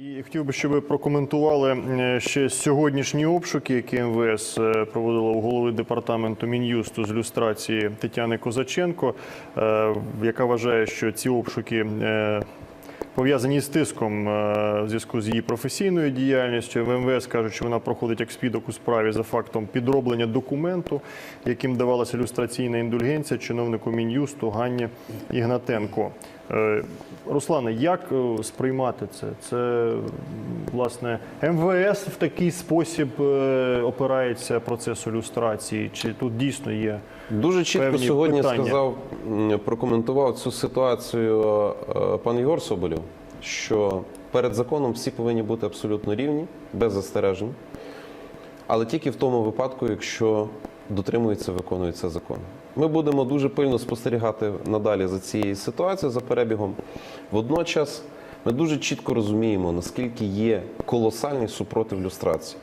І хотів би, щоб ви прокоментували е, ще сьогоднішні обшуки, які МВС е, проводила у голови департаменту Мін'юсту з люстрації Тетяни Козаченко, е, яка вважає, що ці обшуки пов'язані з тиском в зв'язку з її професійною діяльністю. В МВС кажуть, що вона проходить як свідок у справі за фактом підроблення документу, яким давалася люстраційна індульгенція чиновнику Мін'юсту Ганні Ігнатенко. Е, Руслане, як е, сприймати це? Це власне МВС в такий спосіб е, опирається процесу люстрації? Чи тут дійсно є? Дуже чітко певні сьогодні питання? сказав, прокоментував цю ситуацію пан Єгор Соболєв, що перед законом всі повинні бути абсолютно рівні, без застережень, але тільки в тому випадку, якщо дотримується, виконується закон. Ми будемо дуже пильно спостерігати надалі за цією ситуацією, за перебігом. Водночас ми дуже чітко розуміємо, наскільки є колосальний супротив люстрації.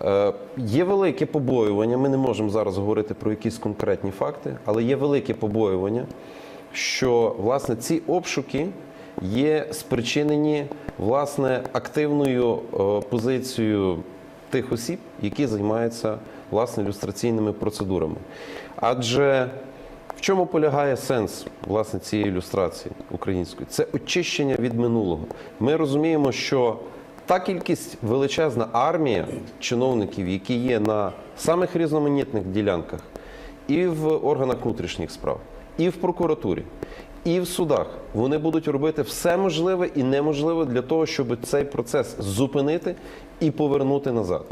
Е, Є велике побоювання. Ми не можемо зараз говорити про якісь конкретні факти, але є велике побоювання, що власне ці обшуки є спричинені власне активною е, позицією тих осіб, які займаються власне люстраційними процедурами. Адже в чому полягає сенс власне цієї ілюстрації української? Це очищення від минулого. Ми розуміємо, що та кількість величезна армія чиновників, які є на самих різноманітних ділянках, і в органах внутрішніх справ, і в прокуратурі, і в судах, вони будуть робити все можливе і неможливе для того, щоб цей процес зупинити і повернути назад.